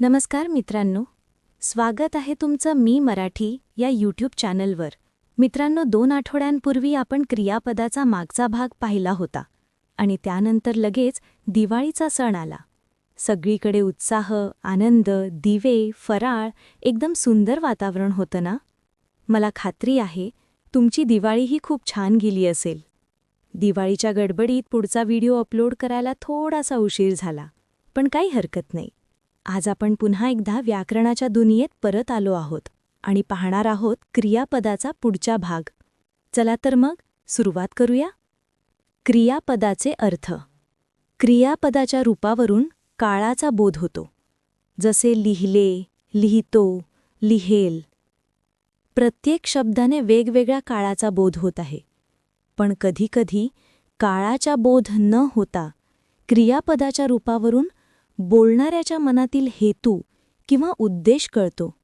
नमस्कार मित्रांनो स्वागत आहे तुमचं मी मराठी या यूट्यूब चॅनलवर. मित्रांनो दोन आठवड्यांपूर्वी आपण क्रियापदाचा मागचा भाग पाहिला होता आणि त्यानंतर लगेच दिवाळीचा सण आला. सगळीकडे उत्साह आनंद दिवे फराळ एकदम सुंदर वातावरण होतं ना? मला खात्री आहे तुमची दिवाळीही खूप छान गेली असेल. दिवाळीच्या गडबडीत पुढचा व्हिडिओ अपलोड करायला थोडासा उशीर झाला पण काही हरकत नाही. आज आपण पुन्हा एकदा व्याकरणाच्या दुनियेत परत आलो आहोत आणि पाहणार आहोत क्रियापदाचा पुढचा भाग. चला तर मग सुरुवात करूया. क्रियापदाचे अर्थ. क्रियापदाच्या रूपावरून काळाचा बोध होतो. जसे लिहिले लिहितो लिहेल. प्रत्येक शब्दाने वेगवेगळ्या काळाचा बोध होत आहे. पण कधीकधी काळाचा बोध न होता क्रियापदाच्या रूपावरून बोलणाऱ्याच्या मनातील हेतू किंवा उद्देश कळतो.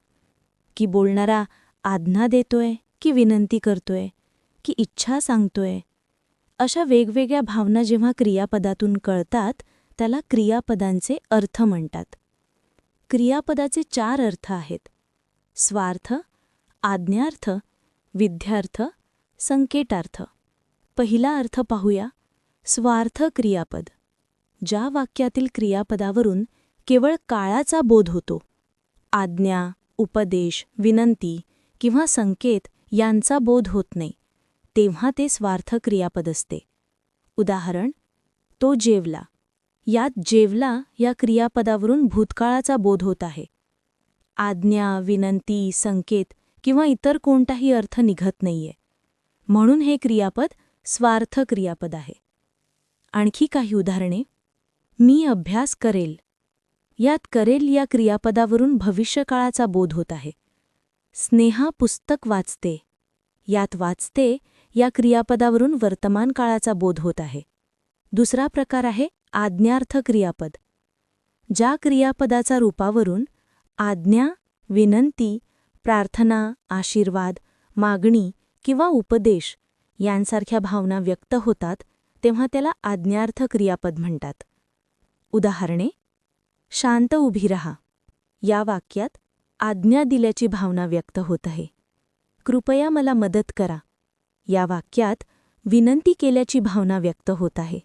की बोलणारा आज्ञा देतोय की विनंती करतोय की इच्छा सांगतोय. अशा वेगवेगळ्या भावना जेव्हा क्रियापदातून कळतात त्याला क्रियापदांचे अर्थ म्हणतात. क्रियापदाचे चार अर्थ आहेत. स्वार्थ आज्ञार्थ विद्यार्थ संकेतार्थ. पहिला अर्थ पाहूया स्वार्थ क्रियापद. ज्या वाक्यातील क्रियापदावरून केवळ काळाचा बोध होतो. आज्ञा उपदेश विनंती किंवा संकेत यांचा बोध होत नाही. तेव्हा ते स्वार्थ क्रियापद असते. उदाहरण तो जेवला. यात जेवला या क्रियापदावरून भूतकाळाचा बोध होत आहे. आज्ञा विनंती संकेत किंवा इतर कोणताही अर्थ निघत नाहीये. म्हणून हे क्रियापद स्वार्थ क्रियापद आहे. आणखी काही उदाहरणे? मी अभ्यास करेल. यात करेल या क्रियापदावरून भविष्यकाळाचा बोध होत आहे. स्नेहा पुस्तक वाचते. यात वाचते या क्रियापदावरून वर्तमान काळाचा बोध होत आहे. दुसरा प्रकार आहे आज्ञार्थ क्रियापद. ज्या क्रियापदाचा रूपावरून आज्ञा विनंती प्रार्थना आशीर्वाद मागणी किंवा उपदेश यांसारख्या भावना व्यक्त होतात तेव्हा त्याला आज्ञार्थ क्रियापद म्हणतात. उदाहरणे शांत उभी रहा. या वाक्यात आज्ञा दिल्याची भावना व्यक्त होत आहे. कृपया मला मदत करा. या वाक्यात विनंती केल्याची भावना व्यक्त होत आहे.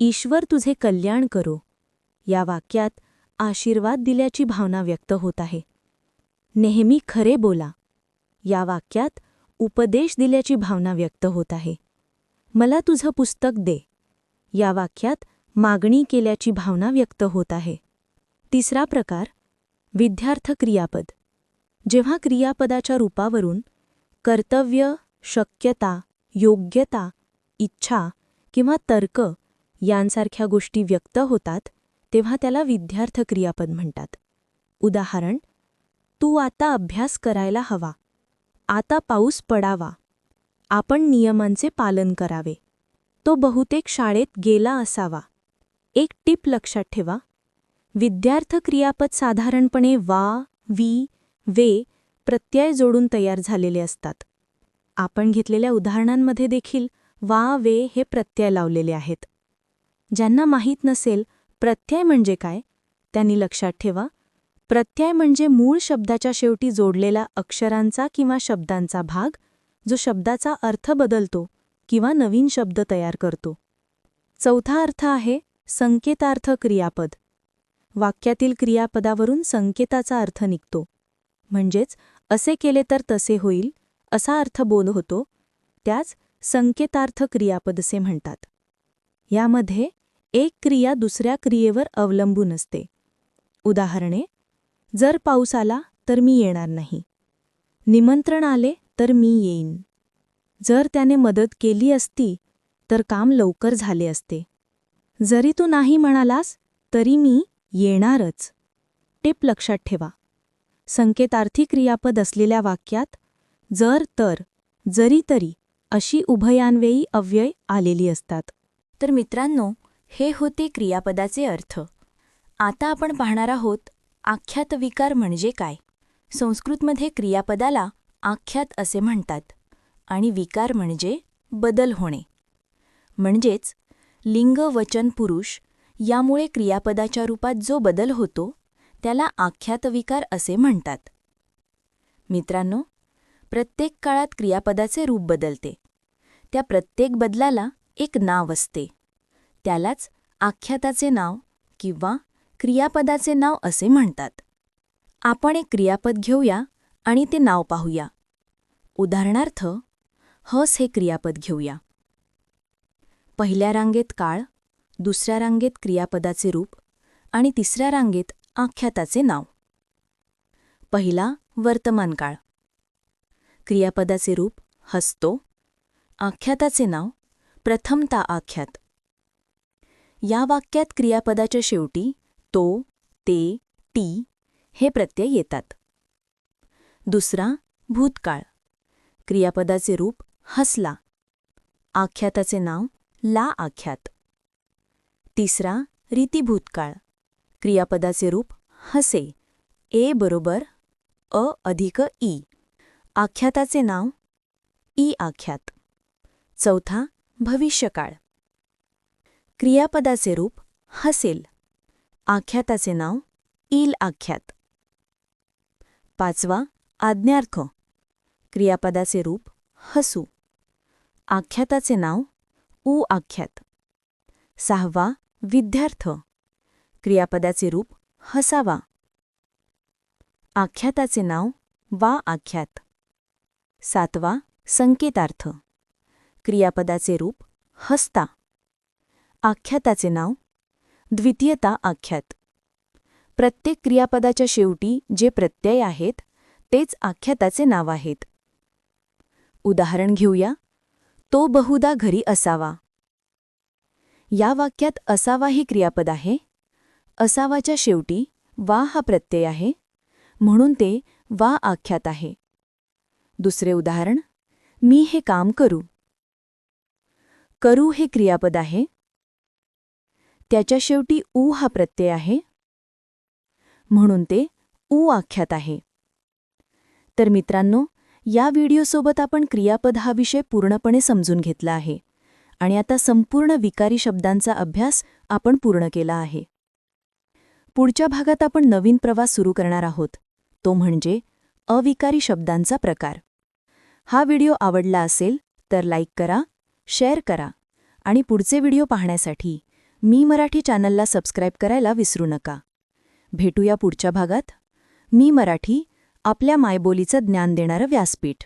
ईश्वर तुझे कल्याण करो. या वाक्यात आशीर्वाद दिल्याची भावना व्यक्त होत आहे. नेहमी खरे बोला. या वाक्यात उपदेश दिल्याची भावना व्यक्त होत आहे. मला तुझं पुस्तक दे. या वाक्यात मागणी केल्याची भावना व्यक्त होत आहे. तिसरा प्रकार विद्यार्थ क्रियापद. जेव्हा क्रियापदाच्या रूपावरून कर्तव्य शक्यता योग्यता इच्छा किंवा तर्क यांसारख्या गोष्टी व्यक्त होतात तेव्हा त्याला विद्यार्थ क्रियापद म्हणतात. उदाहरण तू आता अभ्यास करायला हवा. आता पाऊस पडावा. आपण नियमांचे पालन करावे. तो बहुतेक शाळेत गेला असावा. एक टिप लक्षात ठेवा. विद्यार्थ क्रियापद साधारणपणे वा वी वे प्रत्यय जोडून तयार झालेले असतात. आपण घेतलेल्या उदाहरणांमध्ये देखील वा वे हे प्रत्यय लावलेले आहेत. ज्यांना माहीत नसेल प्रत्यय म्हणजे काय त्यांनी लक्षात ठेवा. प्रत्यय म्हणजे मूळ शब्दाच्या शेवटी जोडलेला अक्षरांचा किंवा शब्दांचा भाग जो शब्दाचा अर्थ बदलतो किंवा नवीन शब्द तयार करतो. चौथा अर्थ आहे संकेतार्थ क्रियापद. वाक्यातील क्रियापदावरून संकेताचा अर्थ निघतो. म्हणजेच असे केले तर तसे होईल असा अर्थ बोध होतो त्याच संकेतार्थ क्रियापद असे म्हणतात. यामध्ये एक क्रिया दुसऱ्या क्रियेवर अवलंबून असते. उदाहरणे जर पाऊस आला तर मी येणार नाही. निमंत्रण आले तर मी येईन. जर त्याने मदत केली असती तर काम लवकर झाले असते. जरी तू नाही म्हणालास तरी मी येणारच. टिप लक्षात ठेवा. संकेतार्थी क्रियापद असलेल्या वाक्यात जर तर जरी तरी अशी उभयान्वयी अव्यय आलेली असतात. तर मित्रांनो हे होते क्रियापदाचे अर्थ. आता आपण पाहणार आहोत आख्यात विकार म्हणजे काय? संस्कृतमध्ये क्रियापदाला आख्यात असे म्हणतात आणि विकार म्हणजे बदल होणे. म्हणजेच लिंग वचन पुरुष यामुळे क्रियापदाच्या रूपात जो बदल होतो त्याला आख्यातविकार असे म्हणतात. मित्रांनो प्रत्येक काळात क्रियापदाचे रूप बदलते. त्या प्रत्येक बदलाला एक नाव असते. त्यालाच आख्याताचे नाव किंवा क्रियापदाचे नाव असे म्हणतात. आपण एक क्रियापद घेऊया आणि ते नाव पाहूया. उदाहरणार्थ हस हे क्रियापद घेऊया. पहिल्या रांगेत काळ दुसऱ्या रांगेत क्रियापदाचे रूप आणि तिसऱ्या रांगेत आख्याताचे नाव. पहिला वर्तमान काळ. क्रियापदाचे रूप हसतो आख्याताचे नाव प्रथमता आख्यात. या वाक्यात क्रियापदाच्या शेवटी तो ते टी हे प्रत्यय येतात. दुसरा भूतकाळ. क्रियापदाचे रूप हसला. आख्याताचे नाव ला आख्यात. तिसरा रीतिभूतकाळ. क्रियापदाचे रूप हसे. ए बरोबर अ अधिक ई. आख्याताचे नाव ई आख्यात. चौथा भविष्यकाळ. क्रियापदाचे रूप हसेल. आख्याताचे नाव ईल आख्यात. पाचवा आज्ञार्थ. क्रियापदाचे रूप हसू. आख्याताचे नाव ऊ आख्यात. सहावा विद्यार्थ. क्रियापदाचे रूप हसावा. आख्याताचे नाव वा आख्यात. सातवा संकेतार्थ. क्रियापदाचे रूप हसता. आख्याताचे नाव द्वितीयता आख्यात. प्रत्येक क्रियापदाच्या शेवटी जे प्रत्यय आहेत तेच आख्याताचे नाव आहेत. उदाहरण घेऊया. तो बहुधा घरी असावा. या वाक्यात असावा ही क्रियापद आहे. असावाच्या शेवटी वा हा प्रत्यय आहे. म्हणून ते वा आख्यात आहे. दुसरे उदाहरण मी हे काम करू. करू हे क्रियापद आहे. त्याच्या शेवटी ऊ हा प्रत्यय आहे. म्हणून ते ऊ आख्यात आहे. तर मित्रांनो या व्हिडिओसोबत आपण क्रियापद हा विषय पूर्णपणे समजून घेतला आहे. आणि आता संपूर्ण विकारी शब्दांचा अभ्यास आपण पूर्ण केला आहे. पुढच्या भागात आपण नवीन प्रवास सुरू करणार आहोत. तो म्हणजे अविकारी शब्दांचा प्रकार. हा व्हिडिओ आवडला असेल तर लाईक करा शेअर करा आणि पुढचे व्हिडिओ पाहण्यासाठी मी मराठी चॅनलला सबस्क्राईब करायला विसरू नका. भेटूया पुढच्या भागात. मी मराठी आपल्या मायबोलीचं ज्ञान देणारं व्यासपीठ.